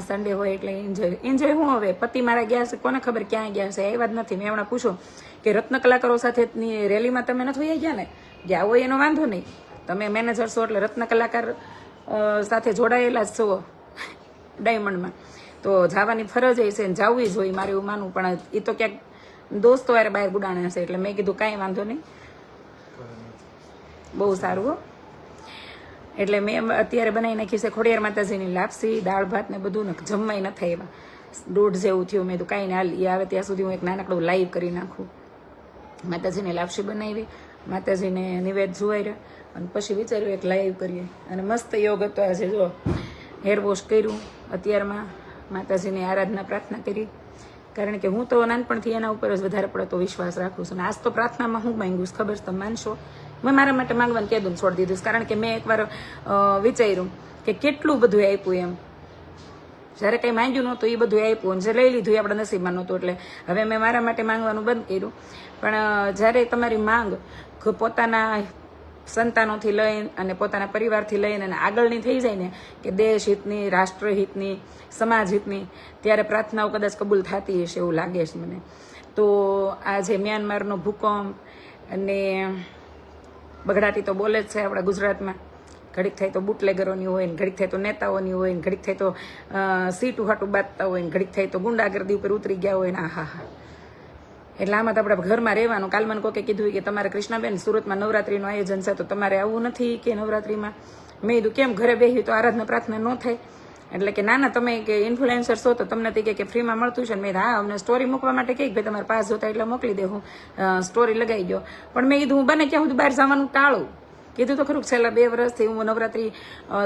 Sunday હોય એટલે enjoy enjoy હું હવે? પતિ મારા ગયા છે, કોને ખબર ક્યાં ગયા છે? એ વાત નથી. મેં હમણાં પૂછો કે રત્ન કલાકારો સાથેની રેલીમાં તમે નથી વહી ગયા ને? ગયા હોય એનો વાંધો નહીં. તમે મેનેજર છો એટલે રત્ન કલાકાર સાથે જોડાયેલા જ છો ડાયમંડમાં તો જવાની ફરજ એ છે ને જવું જ હોય મારે એવું માનવું. પણ એ તો ક્યાંક દોસ્તો વારે બહાર ગુડાણા છે એટલે મેં કીધું કાંઈ વાંધો નહીં. બહુ સારું હો. એટલે મેં અત્યારે બનાવી નાખી છે ખોડિયાર માતાજીની લાપસી, દાળ ભાત ને બધું, ને જમવાય ન થાય એમાં દોઢ જેવું થયું, મેં તો કાંઈ ના એ આવે ત્યાં સુધી હું એક નાનકડું લાઈવ કરી નાખું. માતાજીને લાપસી બનાવી, માતાજીને નિવેદ જોવાઈ અને પછી વિચાર્યું એક લાઈવ કરીએ. અને મસ્ત યોગ હતો આજે, જો. હેર વોશ કર્યું, અત્યારમાં માતાજીની આરાધના પ્રાર્થના કરી. કારણ કે હું તો નાનપણથી એના ઉપર જ વધારે પડતો વિશ્વાસ રાખું છું. અને આજ તો પ્રાર્થનામાં હું માંગુ છું, ખબર તમે માનશો? મેં મારા માટે માંગવાનું ને છોડી દીધું કારણ કે મેં એકવાર વિચાર્યું કે કેટલું બધું આપ્યું એમ. જ્યારે કંઈ માંગ્યું નહોતું, એ બધું આપ્યું જે લઈ લીધું એ આપણા નસીબમાં નહોતું. એટલે હવે મેં મારા માટે માંગવાનું બંધ કર્યું. પણ જ્યારે તમારી માંગ પોતાના સંતાનોથી લઈને અને પોતાના પરિવારથી લઈને અને આગળની થઈ જાય ને, કે દેશ હિતની રાષ્ટ્રહિતની સમાજ હિતની ત્યારે પ્રાર્થનાઓ કદાચ કબૂલ થતી હશે એવું લાગે છે મને. તો આ જે મ્યાનમારનો ભૂકંપ અને બગડાટી તો બોલે જ છે આપણા ગુજરાતમાં. ઘડીક થાય તો બુટલેગરોની હોય ને ઘડીક થાય તો નેતાઓની હોય ને ઘડીક થાય તો સીટું હાટું બાંધતા હોય ને ઘડીક થાય તો ગુંડાગર્દી ઉપર ઉતરી ગયા હોય ને હા હા. એટલે આમાં તો આપણે ઘરમાં રહેવાનું. કાલ મને કોકે કીધું કે તમારે કૃષ્ણાબેન સુરતમાં નવરાત્રીનું આયોજન છે, તો તમારે આવવું નથી કે નવરાત્રીમાં? મેં કીધું, કેમ ઘરે બેસી તો આરાધના પ્રાર્થના ન થાય? એટલે કે ના ના, તમે કે ઇન્ફ્લુએન્સર છો તો તમને તે કે ફ્રીમાં મળતું છે ને મેં હા, અમને સ્ટોરી મૂકવા માટે કહે ભાઈ તમારે પાસ જોતા એટલે મોકલી દે, હું સ્ટોરી લગાવી દો પણ મેં કીધું, હું બને ક્યાં સુધી બહાર જવાનું ટાળું? કીધું તો ખરું છેલ્લા બે વર્ષથી હું નવરાત્રી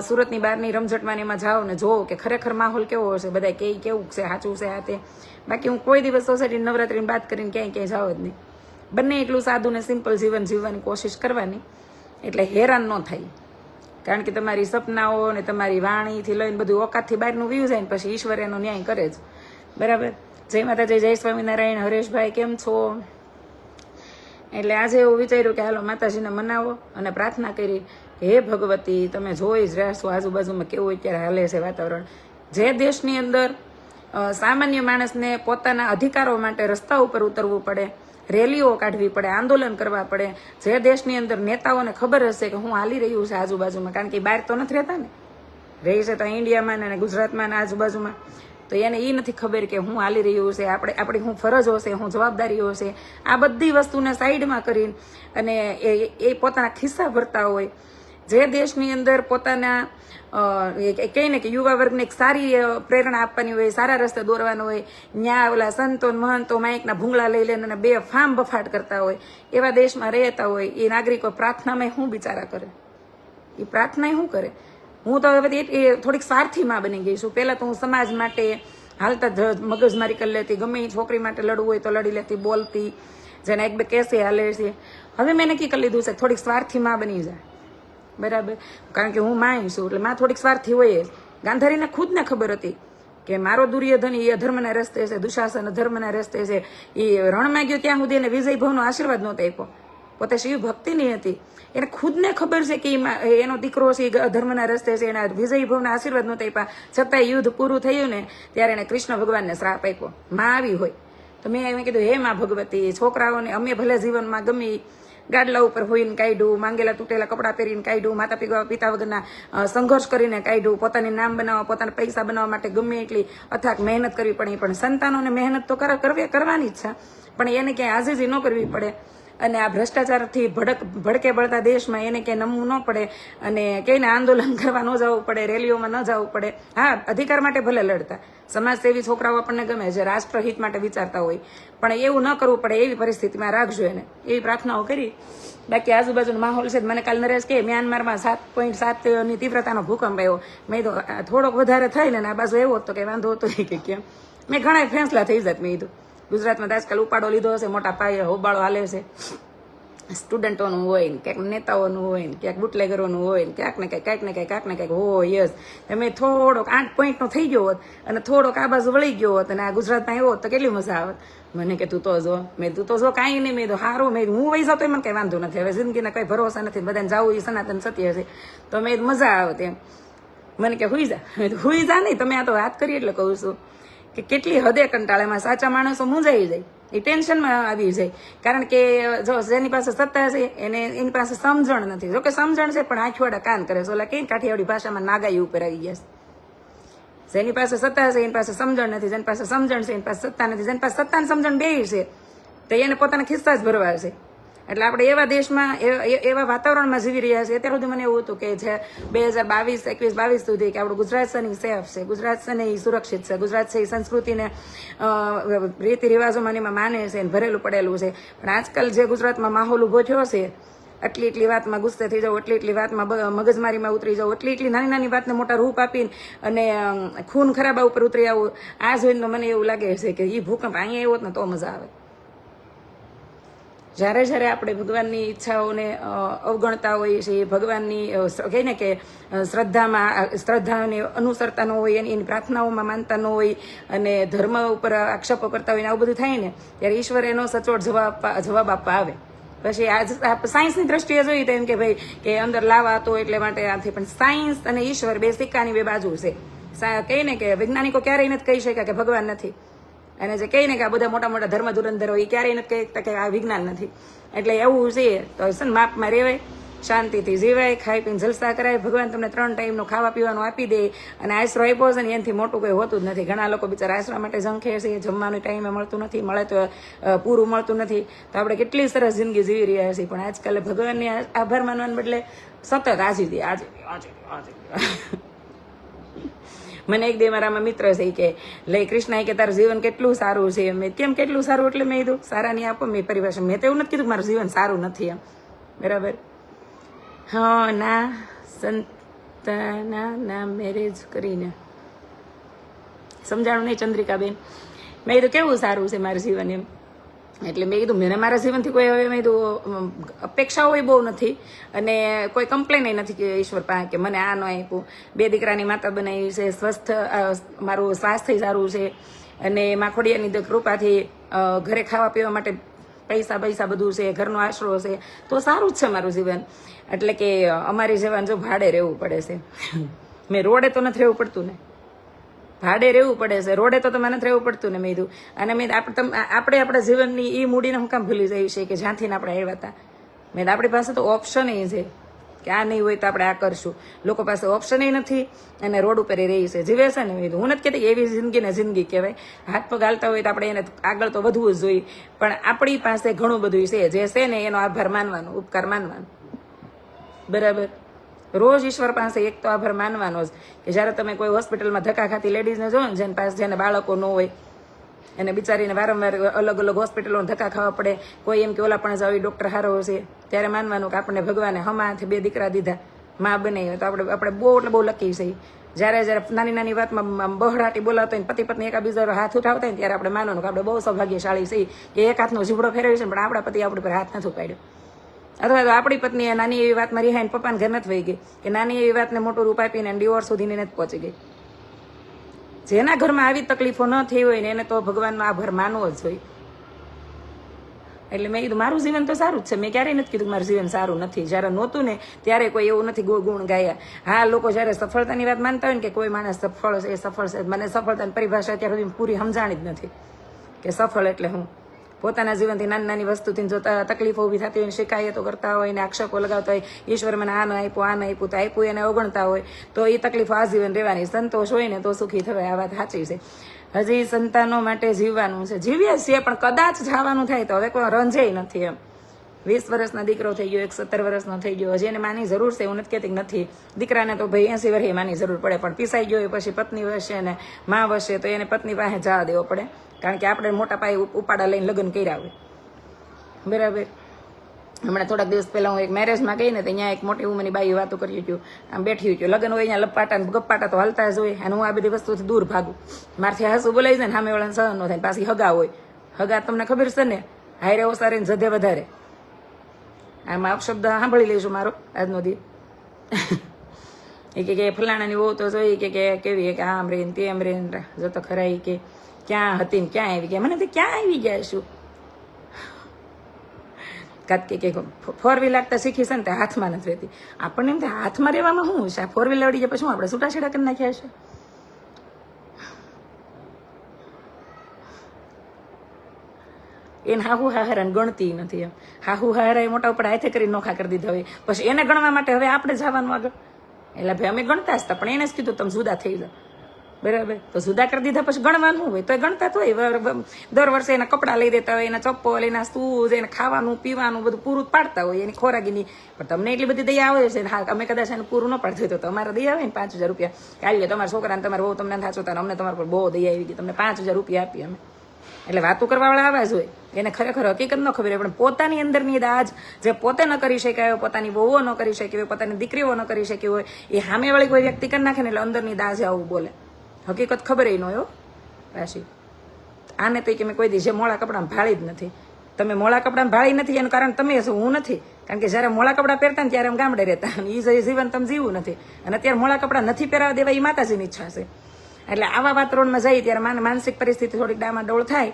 સુરતની બહારની રમઝટમાં એમાં જાઉં ને જોઉં કે ખરેખર માહોલ કેવો હશે બધા કે કેવું છે, સાચું છે, આ તે. બાકી હું કોઈ દિવસ સોસાયટી નવરાત્રીની વાત કરીને ક્યાંય ક્યાંય જાવ જ નહીં. બંને એટલું સાદું ને સિમ્પલ જીવન જીવવાની કોશિશ કરવાની, એટલે હેરાન ન થાય. કારણ કે તમારી સપનાઓ ને તમારી વાણીથી લઈને બધું ઓકાતથી બહારનું વ્યૂ જાય ને પછી ઈશ્વર એનો ન્યાય કરે જ. બરાબર? જય માતાજી, જય સ્વામિનારાયણ, હરેશભાઈ, કેમ છો? એટલે આજે એવું વિચાર્યું કે હાલો માતાજીને મનાવો અને પ્રાર્થના કરી, હે ભગવતી, તમે જોઈ જ રહ્યા છો આજુબાજુમાં કેવું અત્યારે હાલે છે વાતાવરણ. જે દેશની અંદર સામાન્ય માણસને પોતાના અધિકારો માટે રસ્તા ઉપર ઉતરવું પડે. રેલીઓ કાઢવી પડે, આંદોલન કરવા પડે. જે દેશની અંદર નેતાઓને ખબર હશે કે હું હાલી રહ્યું છે આજુબાજુમાં, કારણ કે બહાર તો નથી રહેતા ને. રહી છે તો ઇન્ડિયામાં ને ગુજરાતમાં ને આજુબાજુમાં. તો એને એ નથી ખબર કે હું હાલી રહ્યું છે, આપણે, આપણી હું ફરજો છે, હું જવાબદારીઓ છે. આ બધી વસ્તુને સાઈડમાં કરીને અને એ એ પોતાના ખિસ્સા ભરતા હોય. જે દેશની અંદર પોતાના અ, એ એ કહે ને કે યુવા વર્ગને એક સારી પ્રેરણા આપવાની હોય સારા રસ્તે દોરવાનો હોય. ન્યા ઓલા સંતો મહંતો માઇકના ભૂંગળા લઈ લઈને બે ફામ બફાટ કરતા હોય. એવા દેશમાં રહેતા હોય એ નાગરિકો પ્રાર્થનામાં શું બિચારા કરે? એ પ્રાર્થના શું કરે? હું તો હવે એ- થોડીક સ્વાર્થી માં બની ગઈ છું. પહેલાં તો હું સમાજ માટે હાલતા મગજમારી કરી લેતી ગમે એ છોકરી માટે લડવું હોય તો લડી લેતી બોલતી જેને એક બે કેસે હાલે છે. હવે મેં નક્કી કરી લીધું છે થોડીક સ્વાર્થી માં બની જાય. બરાબર? કારણ કે હું માય છું, એટલે માં થોડીક સ્વાર્થી હોય ગાંધારીને ખુદને ખબર હતી કે મારો દુર્યોધન એ અધર્મના રસ્તે છે, દુશાસન અધર્મના રસ્તે છે. એ રણમાં ગયો ત્યાં સુધી એને વિજય ભવનો આશીર્વાદ નહોતો આપ્યો. પોતે શિવ ભક્તિની હતી. એને ખુદને ખબર છે કે એનો દીકરો છે એ અધર્મના રસ્તે છે, એના વિજય ભવના આશીર્વાદ નહોતા આપ્યા. છતાં યુદ્ધ પૂરું થયું ને ત્યારે એને કૃષ્ણ ભગવાનને શ્રાપ આપ્યો. માં આવી હોય. તો મેં એમ કીધું, હે માં ભગવતી, છોકરાઓને અમે ભલે જીવનમાં ગમી ગાડલા ઉપર હોઈને કાઢ્યું, માંગેલા તૂટેલા કપડાં પહેરીને કાઢ્યું માતા પિતા પિતા વગરના સંઘર્ષ કરીને કાઢ્યું, પોતાની નામ બનાવવા, પોતાના પૈસા બનાવવા માટે ગમે એટલી અથાક મહેનત કરવી પડે. પણ સંતાનોને મહેનત તો કર- કરવી, કરવાની જ છે. પણ એને ક્યાંય આજીજી ન કરવી પડે. અને આ ભ્રષ્ટાચારથી ભડક ભડકે બળતા દેશમાં એને ક્યાંય નમવું ન પડે અને ક્યાંયને આંદોલન કરવા ન જવું પડે, રેલીઓમાં ન જવું પડે. હા, અધિકાર માટે ભલે લડતા. સમાજસેવી છોકરાઓ આપણને ગમે જે રાષ્ટ્રહિત માટે વિચારતા હોય. પણ એવું ન કરવું પડે એવી પરિસ્થિતિમાં રાખજો એને. એવી પ્રાર્થનાઓ કરી. બાકી આજુબાજુનો માહોલ છે મને કાલ નરેશ કે મ્યાનમારમાં સાત પોઈન્ટ સાતની તીવ્રતાનો ભૂકંપ આવ્યો. મેં તો થોડોક વધારે થાય ને આ બાજુ એવો હતો કે વાંધો હતો કે કેમ મેં ઘણા ફેંસલા થઈ જાત મેં કીધું. ગુજરાતમાં આજકાલ ઉપાડો લીધો હશે, મોટા પાયે હોબાળો હાલે છે. સ્ટુડન્ટોનું હોય ને ક્યાંક નેતાઓનું હોય ને ક્યાંક બુટલેગરોનું હોય ને ક્યાંક ને ક્યાંક કાંઈક ને કાંઈક કાંક ને કાંઈક હો, યસ. તમે થોડોક આઠ પોઈન્ટનો થઈ ગયો હોત અને થોડોક આ બાજુ વળી ગયો હોત અને આ ગુજરાતમાં આવ્યો હોત તો કેટલી મજા આવત મને કે તું તો જો, મેં તું તો જો કાંઈ નહીં, મેં તો સારું મેં હું વહી તો મને કંઈ વાંધો નથી. હવે જિંદગીના કંઈ ભરોસા નથી, બધાને જવું એ સનાતન સત્ય છે. તો મેં મજા આવત એમ મને કે હુઈ જા હુઈ જા નહીં. તમે આ તો વાત કરી એટલે કહું છું. કે કેટલી હદે કંટાળામાં સાચા માણસો મૂંઝાઈ જાય એ ટેન્શનમાં આવી જાય. કારણ કે, જો જેની પાસે સત્તા છે, એને એની પાસે સમજણ નથી. જો કે સમજણ છે, પણ આંખવાડા કાન કરે છે. ઓલા કઈ કાઠિયાવાડી ભાષામાં નાગાઈ ઉપર આવી ગયા છે. જેની પાસે સત્તા છે, એની પાસે સમજણ નથી. જેની પાસે સમજણ છે, એની પાસે સત્તા નથી. જેની પાસે સત્તાની સમજણ બે છે, તો એને પોતાના ખિસ્સા જ ભરવા છે. એટલે આપણે એવા દેશમાં એવા વાતાવરણમાં જીવી રહ્યા છીએ. અત્યાર સુધી મને એવું હતું કે જે બે હજાર બાવીસ, એકવીસ, બાવીસ સુધી કે આપણું ગુજરાત છે સેફ છે. ગુજરાત છે એ સુરક્ષિત છે. ગુજરાત છે એ સંસ્કૃતિને રીતિ રિવાજોમાં એમાં માને છે ને ભરેલું પડેલું છે. પણ આજકાલ જે ગુજરાતમાં માહોલ ઊભો થયો છે, એટલી એટલી વાતમાં ગુસ્સે થઈ જાવ એટલી એટલી વાતમાં મગજમારીમાં ઉતરી જાવ એટલી એટલી નાની નાની વાતને મોટા રૂપ આપીને અને ખૂન ખરાબા ઉપર ઉતરી આવું, આ જોઈને મને એવું લાગે છે કે એ ભૂકંપ અહીંયા આવ્યો ને તો મજા આવે. જ્યારે જ્યારે આપણે ભગવાનની ઈચ્છાઓને અવગણતા હોઈએ છીએ, ભગવાનની કહે ને કે શ્રદ્ધામાં શ્રદ્ધાને અનુસરતા ન હોય, એની પ્રાર્થનાઓમાં માનતા ન હોય, અને ધર્મ ઉપર આક્ષેપો કરતા હોય ને આવું બધું થાય ને, ત્યારે ઈશ્વર એનો સચોટ જવાબ જવાબ આપવા આવે. પછી આજ સાયન્સની દ્રષ્ટિએ જોઈએ તો એમ કે ભાઈ, કે અંદર લાવા હતો એટલે માટે આથી પણ સાયન્સ અને ઈશ્વર બે સિક્કાની બે બાજુ છે. કહે ને કે વૈજ્ઞાનિકો ક્યારેય નથી કહી શક્યા કે ભગવાન નથી. અને જે કહીને કે આ બધા મોટા મોટા ધર્મ ધુરંધરો એ ક્યારેય નથી કહેતા કે આ વિજ્ઞાન નથી. એટલે એવું છે. તો છે માપમાં રહેવાય શાંતિથી જીવાય, ખાઈ પીને જલસા કરાય. ભગવાન તમને ત્રણ ટાઈમનું ખાવા પીવાનું આપી દે અને આશરો આપ્યો છે ને એનાથી મોટું કોઈ હોતું જ નથી. ઘણા લોકો બિચારા આશરા માટે ઝંખે છે, જમવાનું ટાઈમે મળતું નથી, મળે તો પૂરું મળતું નથી. તો આપણે કેટલી સરસ જિંદગી જીવી રહ્યા છીએ. પણ આજકાલ ભગવાનની આભાર માનવાને બદલે સતત આજી દે આજે આજે આજે. મને એક દે મારામાં મિત્ર છે કે, લે કૃષ્ણ કે તારું જીવન કેટલું સારું છે. મેં કેમ કેટલું સારું? એટલે મેં કીધું, સારા નહીં આપો. મેં પરિભાષા મેં તો એવું નથી કીધું મારું જીવન સારું નથી એમ. બરાબર? હા, ના, સંતાના ના મેરેજ કરીને. સમજાણું નહીં ચંદ્રિકાબેન? મેં કીધું, કેવું સારું છે મારું જીવન એમ? એટલે મેં કીધું મને મારા જીવનથી કોઈ હવે મેં કીધું અપેક્ષાઓ બહુ નથી. અને કોઈ કમ્પ્લેન નથી કે ઈશ્વર પાસે કે મને આ ન આપ્યું. બે દીકરાની માતા બનાવી છે, સ્વસ્થ મારું સ્વાસ્થ્ય સારું છે. અને માખોડિયાની કૃપાથી ઘરે ખાવા પીવા માટે પૈસા પૈસા બધું છે, ઘરનો આશરો છે. તો સારું જ છે મારું જીવન. એટલે કે અમારી જીવન જો ભાડે રહેવું પડે છે. મેં રોડે તો નથી રહેવું પડતું ને. ભાડે રહેવું પડે છે. રોડે તો તમારે નથી રહેવું પડતું ને મેં કીધું અને મેં આપણે આપણે જીવનની એ મૂડીને હું કામ ભૂલી જઈએ છીએ કે જ્યાંથી આપણે આવ્યા હતા. મેં આપણી પાસે તો ઓપ્શન એ છે કે આ નહીં હોય તો આપણે આ કરશું. લોકો પાસે ઓપ્શન એ નથી અને રોડ ઉપર રહી છે. જીવે છે ને કીધું હું નથી કહેતી એવી જિંદગી ને જિંદગી કહેવાય. હાથ પગ હાલતા હોય તો આપણે એને આગળ તો વધવું જ જોઈએ. પણ આપણી પાસે ઘણું બધું છે. જે છે ને એનો આભાર માનવાનો, ઉપકાર માનવાનો. બરાબર? રોજ ઈશ્વર પાસે એક તો આભાર માનવાનો જ કે જ્યારે તમે કોઈ હોસ્પિટલમાં ધક્કા ખાતી લેડીઝને જો ને, જેને પાસે જેને બાળકો ન હોય, એને બિચારીને વારંવાર અલગ અલગ હોસ્પિટલોને ધક્કા ખાવા પડે, કોઈ એમ કે ઓલા પણ જાવ ડૉક્ટર હારો હશે. ત્યારે માનવાનું કે આપણને ભગવાને હમાથી બે દીકરા દીધા, મા બને તો આપણે આપણે બહુ એટલે બહુ લકી છે જ્યારે જ્યારે નાની નાની વાતમાં બહડાટી બોલાવતા હોય પતિ પત્ની એકાબીજા હાથ ઉઠાવતા હોય ત્યારે આપણે માનવાનું કે આપણે બહુ સૌભાગ્યશાળી છીએ કે એક હાથનો જીવડો ફેરવ્યો છે પણ આપણા પતિ આપણી પર હાથ નથી ઉપાડ્યો. અથવા તો આપણી પત્ની નાની એવી વાતમાં રિહાઈને પપ્પાને ઘર નથી વહી ગઈ. કે નાની એવી વાતને મોટું રૂપ આપીને ડિવોર્સ સુધીની નથી પહોંચી ગઈ. જેના ઘરમાં આવી તકલીફો ન થઈ હોય ને એને તો ભગવાનનો આભાર માનવો જ હોય એટલે મેં કીધું, મારું જીવન તો સારું જ છે. મેં ક્યારેય નથી કીધું મારું જીવન સારું નથી. જ્યારે નહોતું ને ત્યારે કોઈ એવું નથી ગુણ ગાયા. હા, લોકો જ્યારે સફળતાની વાત માનતા હોય ને કે કોઈ માણસ સફળ છે, એ સફળ છે. મને સફળતાની પરિભાષા અત્યાર સુધી પૂરી સમજાણી જ નથી. કે સફળ એટલે હું? પોતાના જીવનથી નાની નાની વસ્તુથી જો તકલીફો ઊભી થતી હોય શિકાયતો કરતા હોય ને આક્ષેપો લગાવતા હોય, ઈશ્વર મને આ ન આપ્યું આ ન આપ્યું, તો આપ્યું એને અવગણતા હોય, તો એ તકલીફો આજીવન રહેવાની. સંતોષ હોય ને તો સુખી થવાય. આ વાત સાચી છે. હજી સંતાનો માટે જીવવાનું છે. જીવીએ છીએ પણ કદાચ જવાનું થાય તો હવે કોઈ રંજે નથી એમ. વીસ વર્ષનો દીકરો થઈ ગયો એક સત્તર વર્ષનો થઈ ગયો. હજી એને માની જરૂર છે, એવું નથી કહેતી નથી. દીકરાને તો ભાઈ એસી વર્ષે માની જરૂર પડે, પણ પીસાઈ ગયો પછી પત્ની વસે ને મા વસે, તો એને પત્ની પાસે જવા દેવો પડે. કારણ કે આપણે મોટા પાયે ઉપાડા લઈને લગ્ન કર્યા હોય. બરાબર? હમણાં થોડાક દિવસ પહેલાં હું એક મેરેજમાં ગઈ ને, તો અહીંયા એક મોટી ઉંમરની બાઈ વાતો કરી હતી. આમ બેઠી હતી લગ્ન હોય અહીંયા લપાટા ને ગપ્પાટા તો હાલતા જ હોય. અને હું આ બધી વસ્તુથી દૂર ભાગું. મારથી હસું બોલાવી જાય ને સામે વાળાને સહન ન થાય. પાછી હગા હોય. હગા તમને ખબર છે ને, હાયરે ઓસારે ને જધે વધારે. આમાં અપશબ્દ સાંભળી લઈશું મારો, આજનો દી. એ કે કે ફલાણાની વહુ તો જોઈ કે કે કેવી કે આમ રે ને તેમ રે ને જો તો ખરા કે ક્યાં હતી ને ક્યાં આવી ગયા? મને તો ક્યાં આવી ગયા શું? કાત કે ફોર વ્હીલર તો શીખી છે ને તે હાથમાં નથી રહેતી. આપણને એમ કે હાથમાં રહેવામાં શું છે ફોર વ્હીલર વળી જાય, પછી આપણે છૂટાછેડા કરી નાખ્યા છે એને હાહુ હાહારાને ગણતી નથી એમ. હાહુ હાહરા એ મોટા ઉપર હાથે કરી નોખા કરી દીધા હોય. પછી એને ગણવા માટે હવે આપણે જવાનું આગળ. એટલે ભાઈ, અમે ગણતા હતા, પણ એને જ કીધું, તમે જુદા થઈ જાઓ. બરાબર? તો જુદા કરી દીધા, પછી ગણવાનું હોય તો એ ગણતા તો હોય. દર વર્ષે એના કપડાં લઈ દેતા હોય, એના ચપ્પલ એના શૂઝ, એને ખાવાનું, પીવાનું, બધું પૂરું પાડતા હોય, એની ખોરાકીની. પણ તમને એટલી બધી દયા આવે છે હા, અમે કદાચ એને પૂરું ન પાડતું હોય તો તમારે દયા આવે ને પાંચ હજાર રૂપિયા. કે આવીએ તમારા છોકરાને તમારે બહુ તમને થાચો તાર અમને તમારા પર બહુ દયા આવી ગઈ, તમને પાંચ હજાર રૂપિયા આપીએ અમે. એટલે વાતો કરવાવાળા આવા જ હોય. એને ખરેખર હકીકત ન ખબર હોય, પણ પોતાની અંદરની દાજ જે પોતે ન કરી શક્યા હોય, પોતાની વહુઓ ન કરી શકી હોય, પોતાની દીકરીઓ ન કરી શકી હોય, એ સામેવાળી કોઈ વ્યક્તિ કરી નાખે ને એટલે અંદરની દાજ આવું બોલે. હકીકત ખબર ન હોય પાછી આને તો કે મેં કોઈ દી મોળા કપડાં ભાળી જ નથી. તમે મોળા કપડાં ભાળી નથી, એનું કારણ તમે હશો, હું નથી. કારણ કે જ્યારે મોળા કપડાં પહેરતા ને ત્યારે અમે ગામડે રહેતા. અને એ જીવન તમે જીવું નથી. અને અત્યારે મોળા કપડાં નથી પહેરાવા દેવા એ માતાજીની ઈચ્છા છે. એટલે આવા વાતાવરણમાં જઈએ ત્યારે માન, માનસિક પરિસ્થિતિ થોડીક ડામાં ડોળ થાય,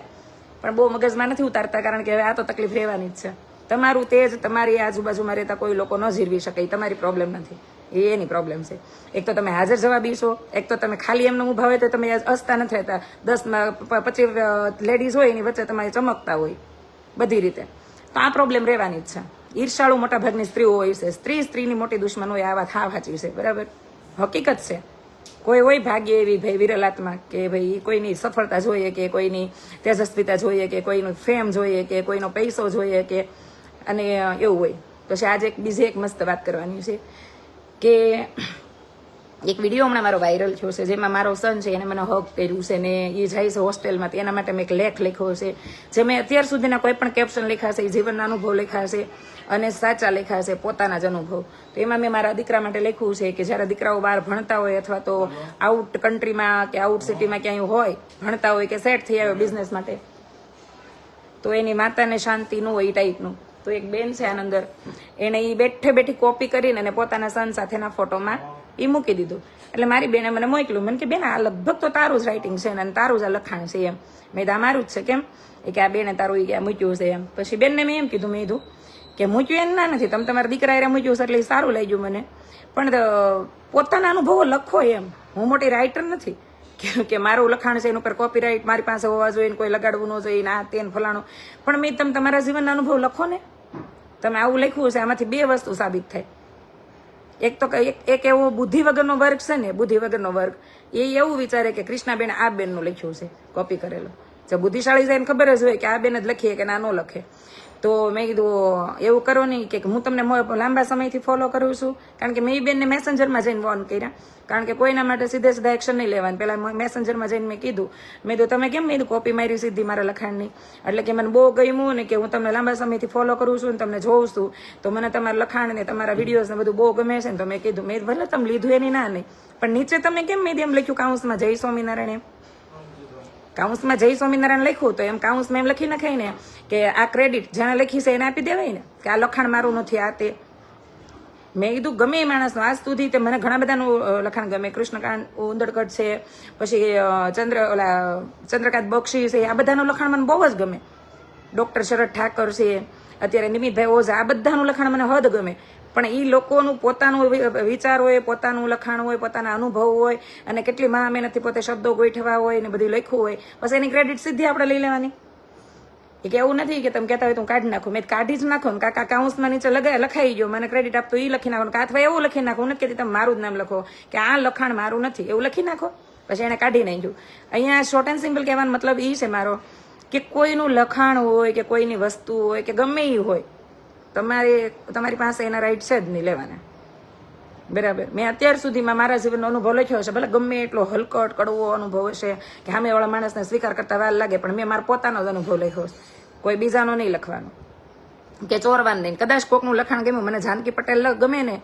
પણ બહુ મગજમાં નથી ઉતારતા, કારણ કે હવે આ તો તકલીફ રહેવાની જ છે. તમારું તેજ તમારી આજુબાજુમાં રહેતા કોઈ લોકો ન જીરવી શકે તમારી પ્રોબ્લેમ નથી. એ એની પ્રોબ્લેમ છે. એક તો તમે હાજર જવાબી છો એક તો તમે ખાલી એમને ઊભા હોય તો તમે હસતા નથી રહેતા. દસ પચીસ લેડીઝ હોય, એની વચ્ચે તમારે ચમકતા હોય. બધી રીતે. તો આ પ્રોબ્લેમ રહેવાની જ છે. ઈર્ષાળુ મોટા ભાગની સ્ત્રીઓ હોય છે. સ્ત્રી સ્ત્રીની મોટી દુશ્મન હોય આ વાત હા સાચી છે. બરાબર? હકીકત છે. કોઈ હોય ભાગ્ય એવી ભાઈ વિરલાત્મા કે ભાઈ કોઈની સફળતા જોઈએ કે કોઈની તેજસ્વીતા જોઈએ કે કોઈનું ફેમ જોઈએ કે કોઈનો પૈસો જોઈએ કે અને એવું હોય. પછી આજે એક બીજી એક મસ્ત વાત કરવાની છે કે એક વીડિયો હમણાં મારો વાયરલ થયો છે, જેમાં મારો સન છે, એને મને હક કર્યું છે ને એ જાય છે હોસ્ટેલમાં તેના માટે મેં એક લેખ લખ્યો છે, જે મેં અત્યાર સુધીના કોઈ પણ કેપ્શન લખ્યા એ જીવનના અનુભવ લખ્યા અને સાચા લખ્યા પોતાના જ અનુભવ. તો એમાં મેં મારા દીકરા માટે લખ્યું છે કે જ્યારે દીકરાઓ બહાર ભણતા હોય અથવા તો આઉટ કન્ટ્રીમાં કે આઉટ સિટીમાં ક્યાંય હોય, ભણતા હોય કે સેટ થઈ આવે બિઝનેસ માટે, તો એની માતાને શાંતિ ન હોય એ ટાઈપનું તો એક બેન છે આનંદર એણે એ બેઠે બેઠી કોપી કરીને પોતાના સન સાથેના ફોટોમાં એ મૂકી દીધું. એટલે મારી બેને મને મોકલ્યું. મને કે, બેન, આ લગભગ તો તારું જ રાઇટિંગ છે અને તારું જ આ લખાણ છે એમ. મેં તો મારું જ છે કેમ? એ કે, આ બેને તારું એ મૂક્યું છે એમ. પછી બેનને મેં એમ કીધું, મેં કીધું કે, મૂક્યું એમ ના નથી. તમે તમારા દીકરા એ મૂક્યું છે એટલે સારું લઈ ગયું મને. પણ પોતાના અનુભવો લખો એમ. હું મોટી રાઇટર નથી. કે મારું લખાણ છે એની ઉપર કોપીરાઇટ મારી પાસે હોવા જોઈએ ને કોઈ લગાડવું ન જોઈએ ના તેન ફલાણું. પણ મેં તમે તમારા જીવનના અનુભવ લખો ને. તમે આવું લખ્યું છે આમાંથી બે વસ્તુ સાબિત થાય. એક તો એક એવો બુદ્ધિ વગરનો વર્ગ છે ને, બુદ્ધિ વગરનો વર્ગ, એ એવું વિચારે કે કૃષ્ણાબેન આ બેનનું લખ્યું છે કોપી કરેલો. જે બુદ્ધિશાળી છે એને ખબર જ હોય કે આ બેન જ લખીએ કે ના ન લખે. તો મેં કીધું, એવું કરો નહીં. કે હું તમને લાંબા સમયથી ફોલો કરું છું. કારણ કે મેં બેનને મેસેન્જરમાં જઈને વોર્ન કર્યા. કારણ કે કોઈના માટે સીધે સીધા એક્શન નહીં લેવાનું. પહેલાં મેસેન્જરમાં જઈને મેં કીધું. મેં કીધું, તમે કેમ મેં કોપી મારી સીધી મારા લખાણની? એટલે કે મને બહુ ગમ્યું ને કે હું તમને લાંબા સમયથી ફોલો કરું છું ને તમને જોઉં છું. તો મને તમારા લખાણ ને તમારા વિડીયોઝ ને બધું બહુ ગમે છે ને તો મેં કીધું, મેં ભલે તમે લીધું એની ના નહીં. પણ નીચે તમે કેમ મેં એમ લખ્યું કાઉન્સમાં જય સ્વામિનારાયણ એમ કાઉન્સમાં જય સ્વામિનારાયણ લખ્યું તો એમ કાઉન્સમાં એમ લખી નખાય ને કે આ ક્રેડિટ જેને લખી છે એને આપી દેવાય ને, કે આ લખાણ મારું નથી, આ તે. મેં કીધું, ગમે એ માણસનું, આજ સુધી તે મને ઘણા બધાનું લખાણ ગમે. કૃષ્ણકાંત ઉંદડકટ છે, પછી ચંદ્ર, ઓલા, ચંદ્રકાંત બક્ષી છે, આ બધાનું લખાણ મને બહુ જ ગમે. ડૉક્ટર શરદ ઠાકર છે, અત્યારે નિમિતભાઈ ઓઝા, આ બધાનું લખાણ મને હદ ગમે. પણ એ લોકોનું પોતાનું વિચાર હોય, પોતાનું લખાણ હોય, પોતાના અનુભવ હોય, અને કેટલી મહા મહેનતથી પોતે શબ્દો ગોઠવા હોય ને બધું લખ્યું હોય, બસ એની ક્રેડિટ સીધી આપણે લઈ લેવાની. એ કે એવું નથી કે તમે કહેતા હોય તો કાઢી નાખું. મેં કાઢી જ નાખો ને કાકા કાઉન્સના નીચે લગાય, લખાઈ ગયો. મને ક્રેડિટ આપતો એ લખી નાખો અથવા એવું લખી નાખો. હું નથી કહેતી તમે મારું જ નામ લખો. કે આ લખાણ મારું નથી. એવું લખી નાખો. પછી એને કાઢી નાખ્યું. અહીંયા શોર્ટ એન્ડ સિમ્પલ કહેવાનો મતલબ એ છે મારો કે કોઈનું લખાણ હોય, કે કોઈની વસ્તુ હોય, કે ગમે એ હોય તમારે, તમારી પાસે એના રાઈટ છે જ નહીં લેવાના. બરાબર? મેં અત્યાર સુધીમાં મારા જીવનનો અનુભવ લખ્યો છે ભલે ગમે એટલો હલકટ, કડવો અનુભવ હશે કે સામેવાળા માણસને સ્વીકાર કરતા વાર લાગે, પણ મેં મારો પોતાનો જ અનુભવ લખ્યો છે કોઈ બીજાનો નહીં લખવાનો. કે ચોરવાન નહીં. કદાચ કોકનું લખાણ ગમ્યું, મને જાનકી પટેલ ગમે ને,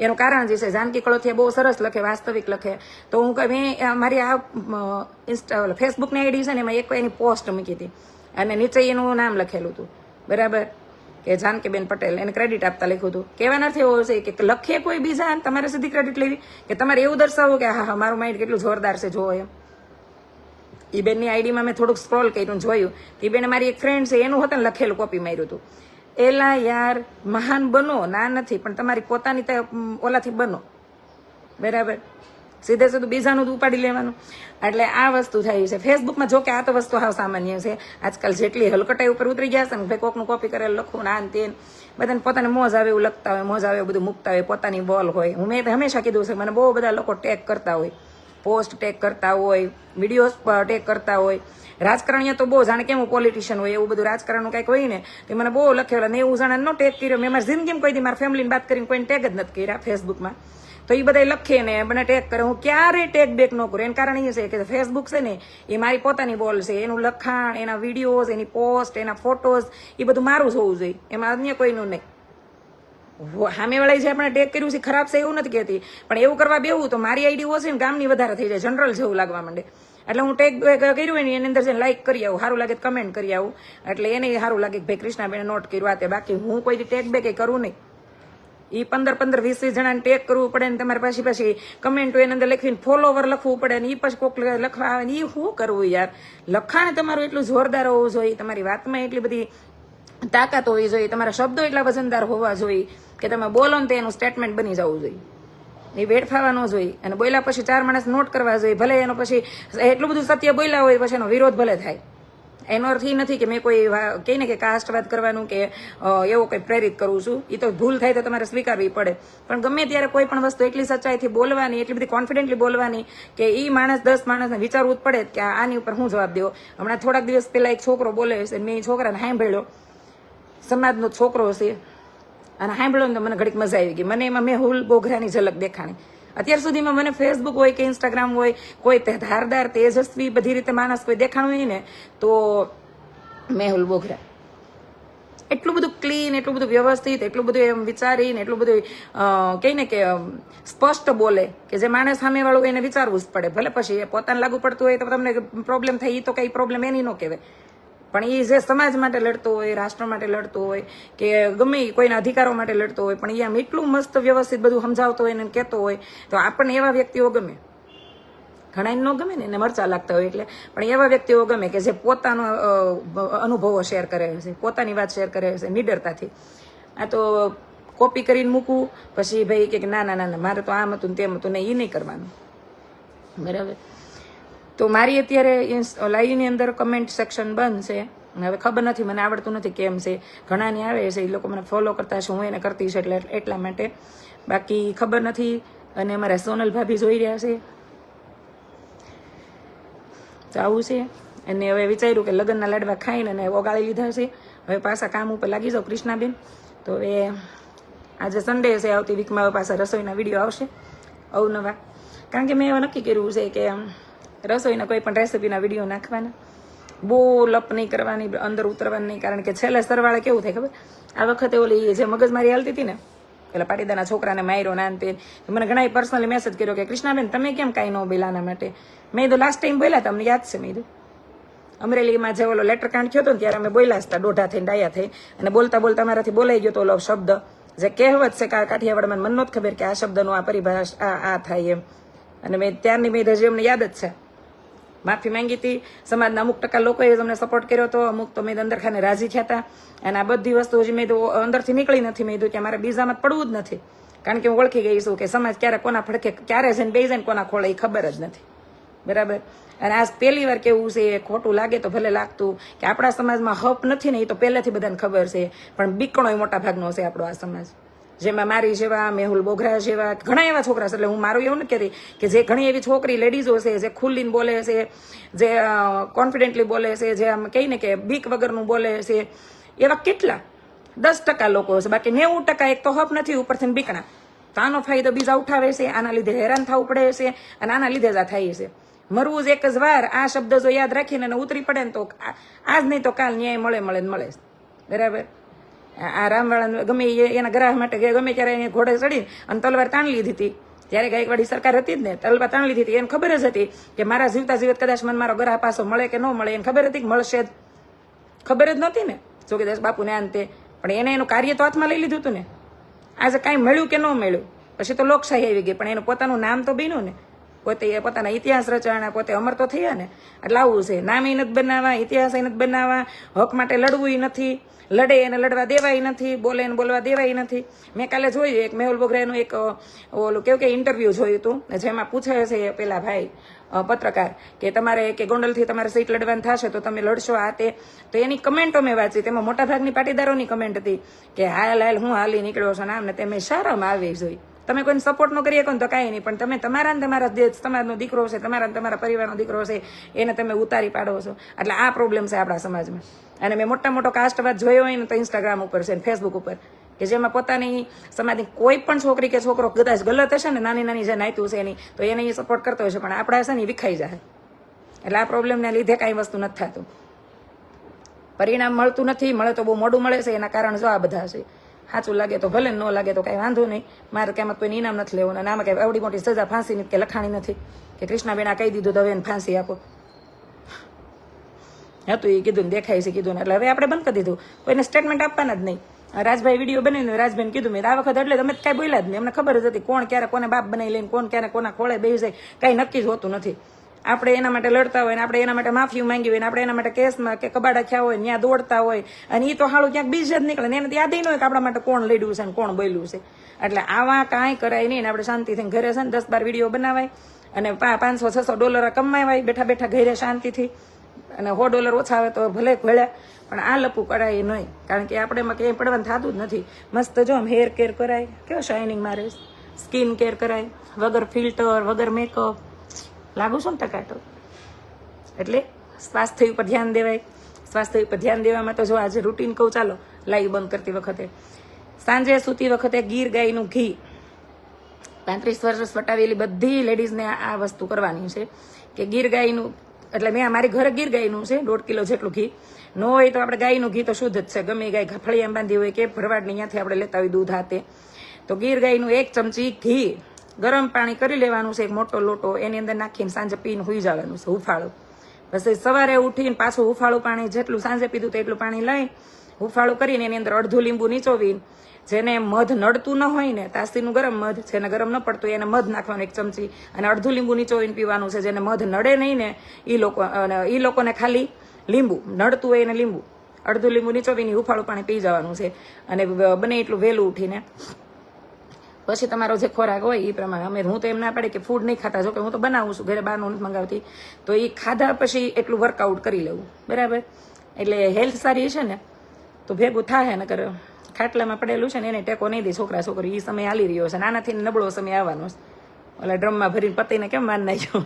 એનું કારણ જે છે, જાનકી કળોથિયા બહુ સરસ લખે, વાસ્તવિક લખે. તો હું કહે મારી આ ઇન્સ્ટા ફેસબુકની આઈડી છે ને, એમાં એક એની પોસ્ટ મૂકી હતી. અને નીચે એનું નામ લખેલું હતું. બરાબર? કે જાનકીબેન પટેલ એને ક્રેડિટ આપતા લખ્યું હતું. કહેવાનો અર્થ એવો છે કે લખે કોઈ બીજા તમારે સીધી ક્રેડિટ લેવી. કે તમારે એવું દર્શાવવું કે, હા મારું માઇન્ડ કેટલું જોરદાર છે જોવો એમ. એ બેનની આઈડીમાં મેં થોડુંક સ્ક્રોલ કર્યું જોયું. કે બેને મારી એક ફ્રેન્ડ છે, એનું હતું લખેલું કોપી માર્યું હતું. એલા યાર, મહાન બનો. ના, નથી, પણ તમારી પોતાની ઓલાથી બનો. બરાબર? સીધે સીધું બીજાનું ઉપાડી લેવાનું. એટલે આ વસ્તુ થાય છે. ફેસબુકમાં જો કે આ તો વસ્તુ હાવ સામાન્ય છે. આજકાલ જેટલી હલકટાઈ ઉપર ઉતરી ગયા છે ને, ભાઈ કોકનું કોપી કરેલ લખવું ના તે બધાને પોતાને મોજ આવે એવું લખતા હોય, મોજ આવે એવું બધું મૂકતા હોય, પોતાની બોલ હોય. હું મેં હંમેશા કીધું છે, મને બહુ બધા લોકો ટેગ કરતા હોય. પોસ્ટ ટેગ કરતા હોય વિડીયોઝ ટેગ કરતા હોય. રાજકારણીય તો બહુ જાણે કેમ પોલિટિશિયન હોય એવું બધું રાજકારણનું કંઈક હોય ને, તે મને બહુ લખેલા જાણે નો ટેગ કર્યો. મેં મારી જિંદગીમાં કોઈ દી મારા ફેમિલીની વાત કરીને કોઈને ટેગ જ નથી કર્યા ફેસબુકમાં તો એ બધા લખે ને મને ટેગ કરે. હું ક્યારેય ટેગ બેક ન કરું. એનું કારણ એ છે કે ફેસબુક છે ને એ મારી પોતાની બોલ છે. એનું લખાણ, એના વિડીયોઝ એની પોસ્ટ એના ફોટોઝ એ બધું મારું જ હોવું જોઈએ. એમાં અન્ય કોઈનું નહીં. સામેવાળાએ જે આપણે ટેક કર્યું છે ખરાબ છે એવું નથી કહેતી. પણ એવું કરવા બેવું તો મારી આઈડી ઓછી ને, ગામની વધારે થઈ જાય. જનરલ જેવું લાગવા માંડે. એટલે હું ટેક કર્યું હોય ને, એની અંદર લાઈક કરી આવું. સારું લાગે કમેન્ટ કરી આવું. એટલે એને સારું લાગે કે ભાઈ કૃષ્ણાબેને નોટ કર્યું આ તે બાકી. હું કોઈ ટેક બે કંઈ કરું નહીં. એ પંદર પંદર વીસ વીસ જણાને ટેગ કરવું પડે ને તમારે પાછી પાછી કમેન્ટો એની અંદર લખીને ફોલોવર લખવું પડે ને એ પછી કોક લખવા આવે ને એ શું કરવું યાર? લખાણ તમારું એટલું જોરદાર હોવું જોઈએ, તમારી વાતમાં એટલી બધી તાકાત હોવી જોઈએ, તમારા શબ્દો એટલા વજનદાર હોવા જોઈએ કે તમે બોલો ને તો એનું સ્ટેટમેન્ટ બની જવું જોઈએ. એ વેડફાવા ન જોઈએ અને બોલ્યા પછી ચાર માણસ નોટ કરવા જોઈએ, ભલે એનો પછી એટલું બધું સત્ય બોલ્યા હોય પછી એનો વિરોધ ભલે થાય. એનો અર્થ એ નથી કે મેં કોઈ કહે ને કે કાસ્ટવાદ કરવાનું કે એવો કંઈ પ્રેરિત કરું છું. એ તો ભૂલ થાય તો તમારે સ્વીકારવી પડે. પણ ગમે ત્યારે કોઈ પણ વસ્તુ એટલી સચ્ચાઈથી બોલવાની, એટલી બધી કોન્ફિડન્ટલી બોલવાની કે એ માણસ, દસ માણસને વિચારવું જ પડે કે આની ઉપર હું જવાબ દેવો. હમણાં થોડાક દિવસ પહેલાં એક છોકરો બોલે છે મેં એ છોકરાને સાંભળ્યો. સમાજનો છોકરો છે. અને સાંભળ્યો ને તો મને ઘડીક મજા આવી ગઈ. મને એમાં મેં હુલ બોઘરાની ઝલક દેખાણી. અત્યાર સુધીમાં મને ફેસબુક હોય કે ઇન્સ્ટાગ્રામ હોય, કોઈ ધારદાર તેજસ્વી બધી રીતે માણસ કોઈ દેખાણું હોય ને, તો મેહુલ બોઘરા એટલું બધું ક્લીન એટલું બધું વ્યવસ્થિત, એટલું બધું એમ વિચારીને, એટલું બધું કહે ને કે સ્પષ્ટ બોલે કે જે માણસ સામેવાળું એને વિચારવું જ પડે. ભલે પછી એ પોતાને લાગુ પડતું હોય તો તમને પ્રોબ્લેમ થાય એ તો કંઈ પ્રોબ્લેમ એની ન કહેવાય. પણ એ જે સમાજ માટે લડતો હોય, રાષ્ટ્ર માટે લડતો હોય, કે ગમે કોઈના અધિકારો માટે લડતો હોય, પણ એ આમ એટલું મસ્ત વ્યવસ્થિત બધું સમજાવતો હોય ને કહેતો હોય, તો આપણને એવા વ્યક્તિઓ ગમે. ઘણા ન ગમે ને, એને મરચા લાગતા હોય એટલે. પણ એવા વ્યક્તિઓ ગમે કે જે પોતાનો અનુભવો શેર કરે છે, પોતાની વાત શેર કરે છે, નિડરતાથી. આ તો કોપી કરીને મૂકવું, પછી ભાઈ કે ના ના ના મારે તો આમ હતું ને તેમ હતું ને એ નહીં કરવાનું. બરાબર? તો મારી અત્યારે લાઈવની અંદર કમેન્ટ સેક્શન બંધ છે. હવે ખબર નથી, મને આવડતું નથી કેમ છે. ઘણાની આવે છે, એ લોકો મને ફોલો કરતા છે, હું એને કરતી છે એટલે એટલા માટે. બાકી ખબર નથી, અને અમારા સોનલ ભાભી જોઈ રહ્યા છે. તો આવું છે. અને હવે વિચાર્યું કે લગ્નના લાડવા ખાઈને અને ઓગાળી લીધા છે. હવે પાછા કામ ઉપર લાગી જાઉં કૃષ્ણાબેન. તો હવે આજે સન્ડે છે, આવતી વીકમાં હવે પાછા રસોઈના વીડિયો આવશે. અવનવા કારણ કે મેં એવું નક્કી કર્યું છે કે રસોઈના કોઈ પણ રેસીપીના વીડિયો નાખવાના. બહુ લપ નહીં કરવાની, અંદર ઉતરવાની નહીં, કારણ કે છેલ્લે સરવાળે કેવું થાય ખબર? આ વખતે ઓલી જે મગજમારી હાલતી હતી ને, પેલા પાટીદારના છોકરાને માર્યો ના ને તે મને ઘણા પર્સનલી મેસેજ કર્યો કે, કૃષ્ણાબેન, તમે કેમ કાંઈ ન બોલાના માટે? મેં તો લાસ્ટ ટાઈમ બોલ્યા તમને યાદ છે, મેં અમરેલીમાં જે ઓલો લેટર કાંડ થયો હતો ને, ત્યારે અમે બોલ્યા હતા દોઢા થઈને ડાયા થઈ અને બોલતા બોલતા મારાથી બોલાઈ ગયો તો ઓલો શબ્દ, જે કહેવત છે કા- કાઠિયાવાડમાં મને નહોત ખબર કે આ શબ્દનો આ પરિભાષ આ આ થાય એમ. અને મેં ત્યારની મેં હજી અમને યાદ જ છે. માફી માંગી હતી. સમાજના અમુક ટકા લોકોએ તમને સપોર્ટ કર્યો હતો. અમુક તો મેં અંદર ખાને રાજી થયા હતા. અને આ બધી વસ્તુ હજી મેં તો અંદરથી નીકળી નથી. મેં કીધું કે મારે બીજામાં પડવું જ નથી. કારણ કે હું ઓળખી ગઈ છું કે સમાજ ક્યારે કોના ફડકે, ક્યારે જઈને બે જઈને કોના ખોળે એ ખબર જ નથી. બરાબર? અને આજ પહેલી વાર કેવું છે, એ ખોટું લાગે તો ભલે લાગતું. કે આપણા સમાજમાં હપ નથી ને એ તો પહેલેથી બધાને ખબર છે. પણ બીકણો મોટા ભાગનો છે આપણો આ સમાજ. જેમાં મારી જેવા, મેહુલ બોઘરા જેવા, ઘણા એવા છોકરા છે. એટલે હું મારું એવું નથી કહેતી કે જે ઘણી એવી છોકરી લેડીઝો છે, જે ખુલ્લીને બોલે છે, જે કોન્ફિડન્ટલી બોલે છે, જે આમ કહીને કે બીક વગરનું બોલે છે. એવા કેટલા? દસ ટકા લોકો છે. બાકી નેવું ટકા એક તો હપ નથી ઉપરથી બીકણા. તો આનો ફાયદો બીજા ઉઠાવે છે, આના લીધે હેરાન થવું પડે છે અને આના લીધે જ આ થાય છે. મરવું જ એક જ વાર, આ શબ્દ જો યાદ રાખીને ઉતરી પડે ને તો આજ નહીં તો કાલ ન્યાય મળે મળે ને મળે. બરાબર? આ રામવાળાને ગમે એ એના ગ્રાહ માટે ગમે ત્યારે એને ઘોડે ચડી અને તલવાર તાણી લીધી હતી. ત્યારે ગાયકવાડી સરકાર હતી જ ને, તલવાર તાણી લીધી હતી, એને ખબર જ હતી કે મારા જીવતા જીવત કદાચ મને મારો ગ્રાહ પાછો મળે કે ન મળે, એને ખબર હતી કે મળશે જ. ખબર જ નહોતી ને જોગીદાસ બાપુને અંતે પણ એને એનું કાર્ય તો હાથમાં લઈ લીધું હતું ને. આજે કાંઈ મળ્યું કે ન મળ્યું? પછી તો લોકશાહી આવી ગઈ, પણ એનું પોતાનું નામ તો બન્યું ને. પોતે પોતાના ઇતિહાસ રચાણા, પોતે અમર તો થયા ને. એટલે આવું છે. નામ નથી બનાવવા, ઇતિહાસ નથી બનાવવા, હક માટે લડવું નથી, લડે એને લડવા દેવાય નથી, બોલે એને બોલવા દેવાય નથી. મેં કાલે જોયું એક મેહુલ બોગરાનું એક ઓલું કેવું કે ઇન્ટરવ્યૂ જોયું હતું જેમાં પૂછે છે પેલા ભાઈ પત્રકાર કે તમારે કે ગોંડલથી તમારે સીટ લડવાનું થશે તો તમે લડશો આ તે. તો એની કમેન્ટો મેં વાંચી. તેમાં મોટાભાગની પાટીદારોની કમેન્ટ હતી કે હાલ હાલ હું હાલી નીકળ્યો છું ને આમ ને તેમ. શરમ આવી જોઈ. તમે કોઈને સપોર્ટ ન કરી શકો તો કાંઈ નહીં, પણ તમે તમારા તમારા જે સમાજનો દીકરો છે તમારા તમારા પરિવારનો દીકરો છે એને તમે ઉતારી પાડો છો. એટલે આ પ્રોબ્લેમ છે આપણા સમાજમાં. અને મેં મોટા મોટો કાસ્ટવાદ જોયો હોય ને તો ઇન્સ્ટાગ્રામ ઉપર છે ને ફેસબુક ઉપર, કે જેમાં પોતાની સમાજની કોઈ પણ છોકરી કે છોકરો કદાચ ગલત હશે ને, નાની નાની જે નાયતું છે એની, તો એને એ સપોર્ટ કરતો હશે, પણ આપણા હશે ને એ વિખાઈ જાય. એટલે આ પ્રોબ્લેમને લીધે કાંઈ વસ્તુ નથી થતું. પરિણામ મળતું નથી, મળે તો બહુ મોડું મળે છે, એના કારણ જો આ બધા છે. સાચું લાગે તો ભલે, ન લાગે તો કાંઈ વાંધો નહીં. મારે કે આમાં કોઈને ઇનામ નથી લેવું અને આમાં કાંઈ આવડી મોટી સજા ફાંસીની કે લખાણી નથી. કે કૃષ્ણાબેન આ કહી દીધું તો હવે ફાંસી આપો. હતું એ કીધું ને દેખાય છે, કીધું ને. એટલે હવે આપણે બંધ કરી દીધું. કોઈને સ્ટેટમેન્ટ આપવાના જ નહીં. રાજભાઈ વીડિયો બનાવીને રાજભાઈ કીધું, મેં આ વખત એટલે તમે કાંઈ બોલ્યા જ નહીં. અમને ખબર જ હતી કોણ ક્યારે કોને બાપ બનાવી લઈને, કોણ ક્યારે કોના ખોળે બેસી જાય. કાંઈ નક્કી જ હોતું નથી. આપણે એના માટે લડતા હોય ને આપણે એના માટે માફી માંગી હોય ને આપણે એના માટે કેસમાં કે કબાડા ખ્યા હોય ત્યાં દોડતા હોય અને એ તો હાળું ક્યાંક બીજ જ નીકળે ને એને યાદ ન હોય કે આપણા માટે કોણ લડ્યું છે ને કોણ બોલ્યું છે. એટલે આવા કાંઈ કરાય નહીં આપણે શાંતિથી ઘરે છે ને દસ બાર વીડિયો બનાવાય અને પાંચસો, છસો ડોલર કમાવાય બેઠા બેઠા ઘરે શાંતિથી. અને સો ડોલર ઓછા આવે તો ભલે ભળ્યા પણ આ લપું કરાય નહીં. કારણ કે આપણે એમાં ક્યાંય પડવાનું થતું જ નથી. મસ્ત જો આમ હેર કેર કરાય. કેવો શાઇનિંગ મારે. સ્કિન કેર કરાય. વગર ફિલ્ટર વગર મેકઅપ લાગુ છું ને ટકાટો એટલે સ્વાસ્થ્ય ઉપર ધ્યાન દેવાય. સ્વાસ્થ્ય ઉપર ધ્યાન દેવામાં તો જો આજે રૂટીન કહું, ચાલો, લાઈવ બંધ કરતી વખતે. સાંજે સૂતી વખતે ગીર ગાયનું ઘી. પાંત્રીસ વર્ષ વટાવેલી બધી લેડીઝને આ વસ્તુ કરવાની છે કે ગીર ગાયનું, એટલે મેં મારી ઘરે ગીર ગાયનું છે, દોઢ કિલો જેટલું ઘી. ન હોય તો આપણે ગાયનું ઘી તો શુદ્ધ જ છે. ગમે ગાય ફળિયામાં બાંધી હોય કે ભરવાડની ત્યાંથી આપણે લેતા હોય દૂધ હાથે. તો ગીર ગાયનું એક ચમચી ઘી. ગરમ પાણી કરી લેવાનું છે, એક મોટો લોટો એની અંદર નાખીને સાંજે પીને હુઈ જવાનું છે, હુફાળું. પછી સવારે ઉઠીને પાછું હુફાળું પાણી જેટલું સાંજે પીધું તો એટલું પાણી લઈ હુફાળું કરીને એની અંદર અડધું લીંબુ નીચોવીને, જેને મધ નડતું ન હોય ને, તાસીનું ગરમ મધ, જેને ગરમ ન પડતું એને મધ નાખવાનું એક ચમચી, અને અડધું લીંબુ નીચોવીને પીવાનું છે, જેને મધ નડે નહીં ને એ લોકો એ લોકોને ખાલી લીંબુ, નડતું હોય એને લીંબુ. અડધું લીંબુ નીચોવીને હુફાળું પાણી પી જવાનું છે, અને બને એટલું વહેલું ઉઠીને પછી તમારો જે ખોરાક હોય એ પ્રમાણે. અમે હું તો એમ ના પાડે કે ફૂડ નહીં ખાતા. જો કે હું તો બનાવું છું, ઘરે બહારનું નથી મંગાવતી. તો એ ખાધા પછી એટલું વર્કઆઉટ કરી લેવું. બરાબર? એટલે હેલ્થ સારી છે ને, તો ભેગું થાય ને કરે ખાટલામાં પડેલું છે ને એને ટેકો નહીં દે છોકરા છોકરી. એ સમય હાલી રહ્યો છે. નાનાથી નબળો સમય આવવાનો છે. ઓલા ડ્રમમાં ભરીને પતિને કેમ માન નાખ્યો?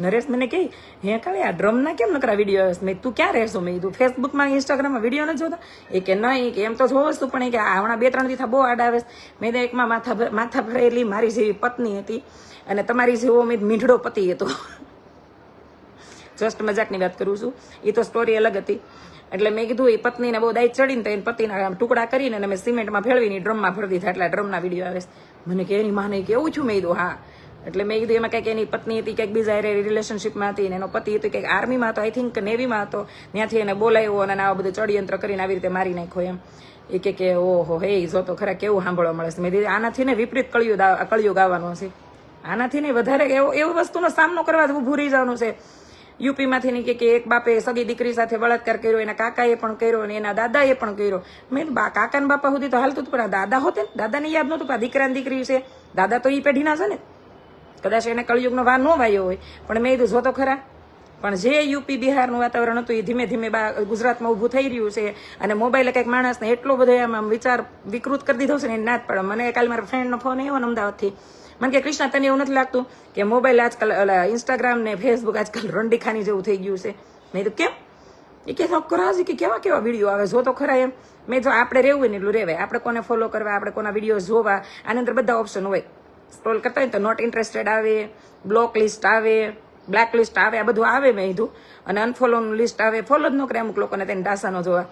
નરેશ મને કહે, હે કાલે આ ડ્રમના કેમ નકરા વીડિયો મેં તું ક્યાં રહેશો? મેં તું ફેસબુકમાં ઇન્સ્ટાગ્રામમાં વીડિયો નથી જોતા? એ કે, નહીં, કે એમ તો જોવો જ તું પણ એ કે હમણાં બે ત્રણ દિવસ બહુ આડ આવે મેં તો એકમાં માથા માથા ભરેલી મારી જેવી પત્ની હતી અને તમારી જેવો મેં મીંઢડો પતિ હતો. જસ્ટ મજાકની વાત કરું છું. એ તો સ્ટોરી અલગ હતી. એટલે મેં કીધું એ પત્નીને બહુ દાઈ ચડીને તો એને પતિના આમ ટુકડા કરીને મેં સિમેન્ટમાં ભેળવીને ડ્રમમાં ભરી દીધા, એટલે ડ્રમના વીડિયો આવે. મને કે, એની માને કેવું છું? મેં કીધું, હા. એટલે મેં કીધું, એમાં કંઈક એની પત્ની હતી, કંઈક બીજા રિલેશનશીપમાં હતી એનો પતિ હતો, કંઈક આર્મીમાં હતો આઈ થિંક નેવીમાં હતો. ત્યાંથી એને બોલાવ્યો અને આવા બધું ચડયંત્ર કરીને આવી રીતે મારી નાખ્યો એમ. એ કે કે, ઓહો, હે જો તો ખરા કેવું સાંભળવા મળે છે. મેં દીધી આનાથી ને વિપરીત કળિયુગ કળિયુગ આવવાનો છે. આનાથી ને વધારે એવો, એવી વસ્તુનો સામનો કરવા ઊભું રહી જવાનું છે. યુપીમાંથી ની કે એક બાપે સગી દીકરી સાથે બળાત્કાર કર્યો, એના કાકાએ પણ કર્યો અને એના દાદાએ પણ કર્યો. મેં બા કાકા બાપા સુધી તો હાલતું હતું, પણ આ દાદા હોતે દાદાને યાદ નહોતું પણ આ દીકરા દીકરી છે? દાદા તો એ પેઢીના છે ને? કદાચ એને કળિયુગનો વાર ન વાયો હોય. પણ મેં કીધું, જો તો ખરા. પણ જે યુપી બિહારનું વાતાવરણ હતું, એ ધીમે ધીમે બા ગુજરાતમાં ઊભું થઈ રહ્યું છે. અને મોબાઈલે કંઈક માણસને એટલો બધો એમ વિચાર વિકૃત કરી દીધો છે ને ના જ પડે. મને કાલે મારા ફ્રેન્ડનો ફોન આવ્યો ને અમદાવાદથી. મને કે કૃષ્ણા, તને એવું નથી લાગતું કે મોબાઈલ આજકાલ ઇન્સ્ટાગ્રામ ને ફેસબુક આજકાલ રંડીખાની જેવું થઈ ગયું છે? મેં તો કેમ? એ કે કરાજી કે કેવા કેવા વીડિયો આવે? જો તો ખરા એમ. મેં જો આપણે રહેવું ને એટલું રહેવાય. આપણે કોને ફોલો કરવા? આપણે કોના વીડિયો જોવા? આની અંદર બધા ઓપ્શન હોય. સ્ક્રોલ કરતા હોય ને તો નોટ ઇન્ટરેસ્ટેડ આવે બ્લોક લિસ્ટ આવે બ્લેક લિસ્ટ આવે, આ બધું આવે મેં કીધું. અને અનફોલોનું લિસ્ટ આવે ફોલો જ ન કરે અમુક લોકોને તેને ડાસાનો જોવા.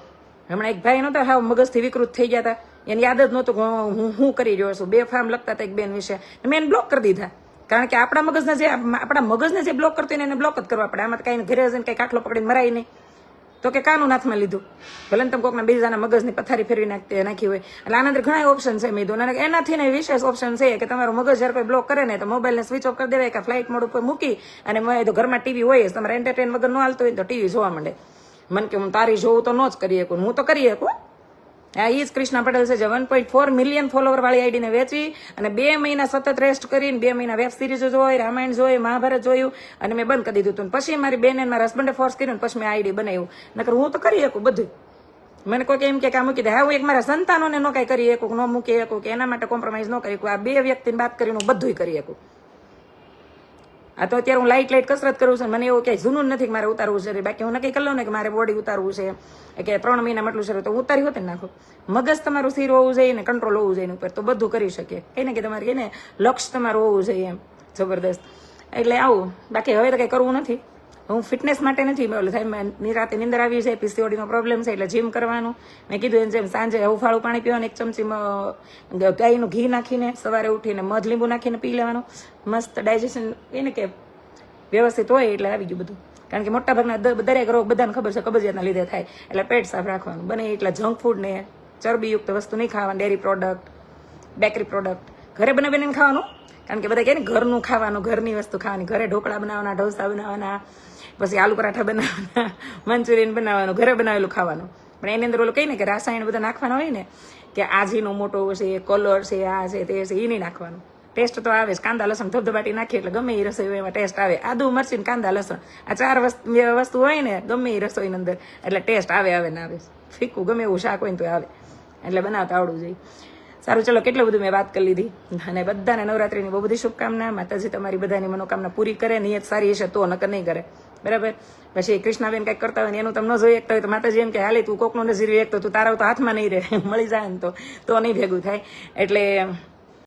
હમણાં એક ભાઈ નહોતા, હાવ મગજથી વિકૃત થઈ ગયા હતા. એને યાદ જ નહોતું કે હું હું કરી રહ્યો છું. બે ફાર્મ લખતા હતા એક બેન વિશે. મેં એને બ્લોક કરી દીધા. કારણ કે આપણા મગજને જે આપણા મગજને જે બ્લોક કરતો એને બ્લોક જ કરવા પડે. આમાં કાંઈ ઘરે જઈને કંઈ કાટલો પકડીને મરાય નહીં. તો કે કાનું નાથમાં લીધું. ભલે તમે કોકના બીજાના મગજની પથારી ફેરવી નાખતી નાખી હોય. એટલે આના અંદર ઘણા ઓપ્શન છે મેં અને એનાથી ને વિશેષ ઓપ્શન છે કે તમારું મગજ જ્યારે કોઈ બ્લોક કરે ને, તો મોબાઈલને સ્વિચ ઓફ કરી દેવાય કે ફ્લાઇટ મોડ ઉપર મૂકી અને તો ઘરમાં ટીવી હોય તમારે એન્ટરટેન વગર ન હાલતું હોય તો ટીવી જોવા માંડે. મને કે હું તારી જોઉં તો ન જ કરી શકું. હું તો કરી શકું. આ એ જ કૃષ્ણા પટેલ છે જે one point four million follower વાળી આઈડીને વેચી અને બે મહિના સતત રેસ્ટ કરીને બે મહિના વેબ સિરીઝો જોઈ, રામાયણ જોઈ, મહાભારત જોયું અને મેં બંધ કરી દીધું હતું પછી મારી બેન અને મારા હસબન્ડે ફોર્સ કર્યું પછી મેં આઈડી બનાવ્યું. નકર હું તો કરી શકું બધું. મને કોઈ એમ કે આ મૂકી દે હા, હું એક મારા સંતાનોને ન કાંઈ કરી શકું, ન મૂકી શકું, કે એના માટે કોમ્પ્રોમાઇઝ ન કરી શકું. આ બે વ્યક્તિની વાત કરીને હું બધુંય કરી શકું. આ તો અત્યારે હું લાઇટ લાઇટ કસરત કરું છું મને એવું ક્યાંય જૂનું નથી મારે ઉતારવું છે. બાકી હું નક્કી કરી લઉં ને કે મારે બોડી ઉતારવું છે. કે ત્રણ મહિના મટલું છે તો ઉતારી હોત ને નાખો. મગજ તમારું સ્થિર હોવું જોઈએ ને કંટ્રોલ હોવું જોઈએ ઉપર. તો બધું કરી શકીએ કઈ ને કે તમારે એને લક્ષ્ય તમારું હોવું જોઈએ એમ. જબરદસ્ત. એટલે આવું. બાકી હવે તો કંઈ કરવું નથી. હું ફિટનેસ માટે નથી, મેં થાય નિરાતે નિંદર આવી છે પીસીઓડીનો પ્રોબ્લેમ છે, એટલે જીમ કરવાનું. મેં કીધું એમ જેમ સાંજે હુફાળું પાણી પીવાનું, એક ચમચીમાં ગાયનું ઘી નાખીને સવારે ઉઠીને મધ લીંબુ નાખીને પી લેવાનું. મસ્ત ડાયજેશન એને કે વ્યવસ્થિત હોય એટલે આવી ગયું બધું. કારણ કે મોટાભાગના દરેક રોગ બધાને ખબર છે, કબજિયાતના લીધે થાય. એટલે પેટ સાફ રાખવાનું. બને એટલા જંક ફૂડ ને ચરબીયુક્ત વસ્તુ નહીં ખાવાનું ડેરી પ્રોડક્ટ બેકરી પ્રોડક્ટ ઘરે બનાવીને ખાવાનું. કારણ કે બધા કહે ને, ઘરનું ખાવાનું, ઘરની વસ્તુ ખાવાની. ઘરે ઢોકળા બનાવવાના, ઢોસા બનાવવાના પછી આલુ પરાઠા બનાવવાના, મંચુરિયન બનાવવાનું, ઘરે બનાવેલું ખાવાનું. પણ એની અંદર ઓલું કહીએ ને કે રાસાયણ બધા નાખવાના હોય ને, કે આજીનો મોટો છે કલર છે, આ છે, તે છે એ નહીં નાખવાનું. ટેસ્ટ તો આવે કાંદા, લસણ ધબધબાટી નાખીએ એટલે ગમે એ રસોઈ હોય એમાં ટેસ્ટ આવે. આદુ, મરચી ને કાંદા, લસણ. આ ચાર વસ્તુ વસ્તુ હોય ને, ગમે એ રસોઈની અંદર, એટલે ટેસ્ટ આવે આવે ને આવે. ફીકું, ગમે એવું શાક હોય ને તો આવે. એટલે બનાવતા આવડવું જોઈએ. સારું, ચલો, કેટલું બધું મેં વાત કરી લીધી. અને બધાને નવરાત્રીની બહુ બધી શુભકામના. માતાજી તમારી બધાની મનોકામના પૂરી કરે, નિયત સારી હશે તો નકર નહીં કરે. બરાબર? પછી કૃષ્ણાબેન કંઈક કરતા હોય ને એનું તમને જોઈ એકતા હોય તો માતાજી એમ કે, હાલે, તું કોકનું નજીર એક તો તારા તો હાથમાં નહીં રહે. મળી જાય ને તો નહીં ભેગું થાય. એટલે